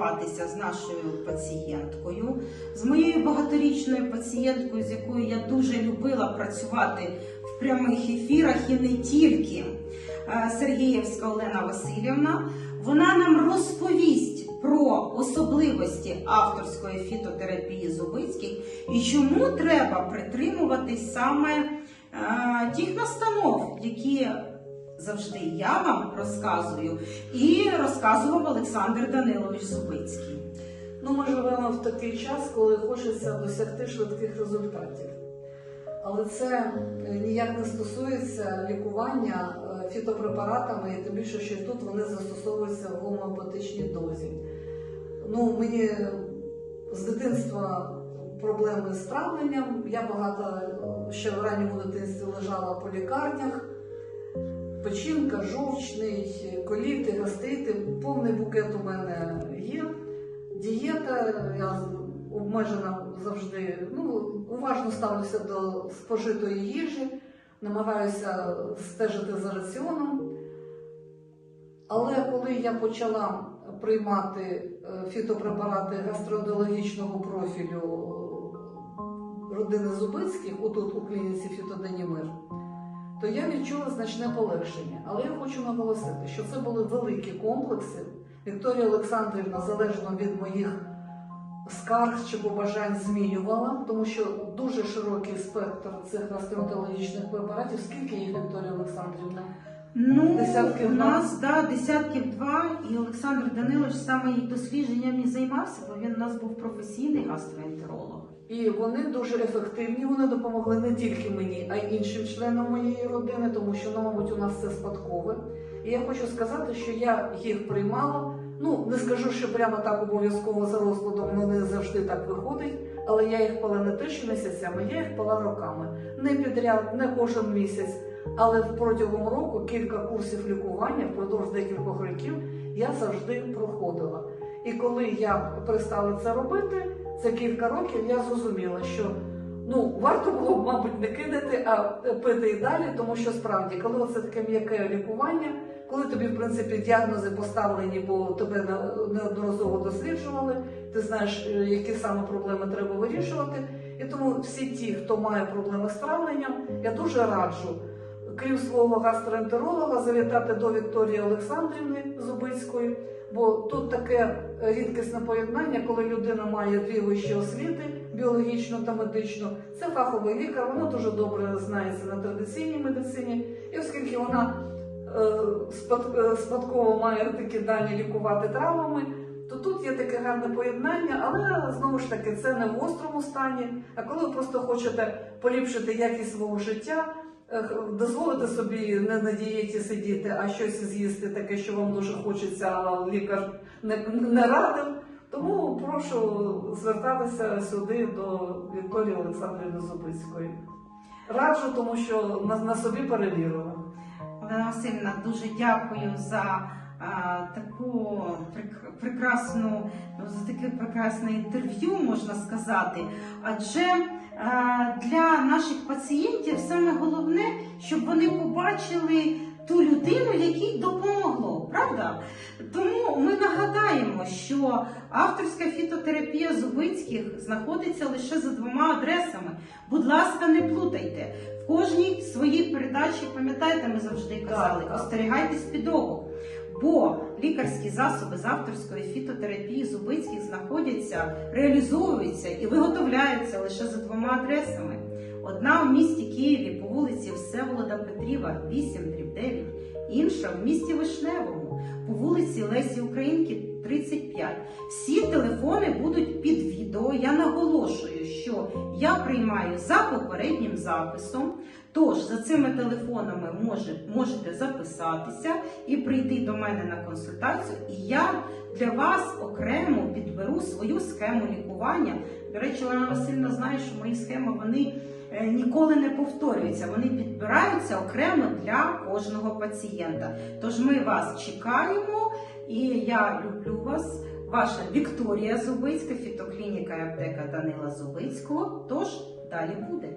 поспілкуватися з нашою пацієнткою, з моєю багаторічною пацієнткою, з якою я дуже любила працювати в прямих ефірах і не тільки. Е, Сергієвська Олена Васильівна. Вона нам розповість про особливості авторської фітотерапії Зубицьких і чому треба притримуватись саме е, тих настанов, які завжди я вам розказую, і розказував Олександр Данилович Зубицький. Ну, ми живемо в такий час, коли хочеться досягти швидких результатів. Але це е, ніяк не стосується лікування е, фітопрепаратами, і тим більше, що тут вони застосовуються в гомеопатичній дозі. Ну, мені з дитинства проблеми з травленням. Я багато е, ще в ранньому дитинстві лежала по лікарнях. Печінка, жовчний, коліти, гастрити, повний букет у мене є. Дієта, я обмежена завжди, ну, уважно ставлюся до спожитої їжі, намагаюся стежити за раціоном. Але коли я почала приймати е, фітопрепарати гастроентерологічного профілю е, родини Зубицьких, отут у клініці Фітоденімир, то я відчула значне полегшення. Але я хочу наголосити, що це були великі комплекси. Вікторія Олександрівна, залежно від моїх скарг чи побажань, змінювала, тому що дуже широкий спектр цих гастроентерологічних препаратів. Скільки їх, Вікторія Олександрівна? Ну, Десятків у два. нас да, десятків два, і Олександр Данилович саме їх дослідженням і займався, бо він у нас був професійний гастроентеролог. І вони дуже ефективні. Вони допомогли не тільки мені, а й іншим членам моєї родини, тому що, ну, мабуть, у нас це спадкове. І я хочу сказати, що я їх приймала. Ну, не скажу, що прямо так обов'язково за розкладом ну, не завжди так виходить, але я їх пила не те, що місяцями, я їх пила роками. Не підряд, не кожен місяць. Але протягом року кілька курсів лікування впродовж декількох років я завжди проходила. І коли я перестала це робити, за кілька років я зрозуміла, що ну варто було б, мабуть, не кидати, а пити і далі, тому що справді, коли це таке м'яке лікування, коли тобі в принципі діагнози поставлені, бо тебе неодноразово досліджували, ти знаєш, е, які саме проблеми треба вирішувати. І тому всі ті, хто має проблеми з травленням, я дуже раджу. Крім свого гастроентеролога, завітати до Вікторії Олександрівни Зубицької, бо тут таке рідкісне поєднання, коли людина має дві вищі освіти біологічну та медичну. Це фаховий лікар, вона дуже добре знається на традиційній медицині, і оскільки вона е, е, спадково має такі дані лікувати травмами, то тут є таке гарне поєднання, але знову ж таки це не в гострому стані. А коли ви просто хочете поліпшити якість свого життя, дозволити собі не на дієті сидіти, а щось з'їсти таке, що вам дуже хочеться, а лікар не, не радив. Тому прошу звертатися сюди до Вікторії Олександрівни Зубицької. Раджу, тому що на, на собі перевірила. Олена Васильівна, дуже дякую за а, таку прек- прекрасну, за таке прекрасне інтерв'ю, можна сказати. Адже для наших пацієнтів саме головне, щоб вони побачили ту людину, якій допомогло, правда? Тому ми нагадаємо, що авторська фітотерапія Зубицьких знаходиться лише за двома адресами. Будь ласка, не плутайте. В кожній своїй передачі, пам'ятаєте, ми завжди казали, остерігайтесь підогу. Бо лікарські засоби з авторської фітотерапії Зубицьких знаходяться, реалізовуються і виготовляються лише за двома адресами. Одна в місті Києві по вулиці Всеволода Петріва, 8 9, інша в місті Вишневому по вулиці Лесі Українки 35. Всі телефони будуть під відео. Я наголошую, що я приймаю за попереднім записом. Тож за цими телефонами може, можете записатися і прийти до мене на консультацію, і я для вас окремо підберу свою схему лікування. До речі, Олена Васильівна знає, що мої схеми вони е, ніколи не повторюються. Вони підбираються окремо для кожного пацієнта. Тож ми вас чекаємо, і я люблю вас. Ваша Вікторія Зубицька, фітоклініка і аптека Данила Зубицького. Тож далі буде.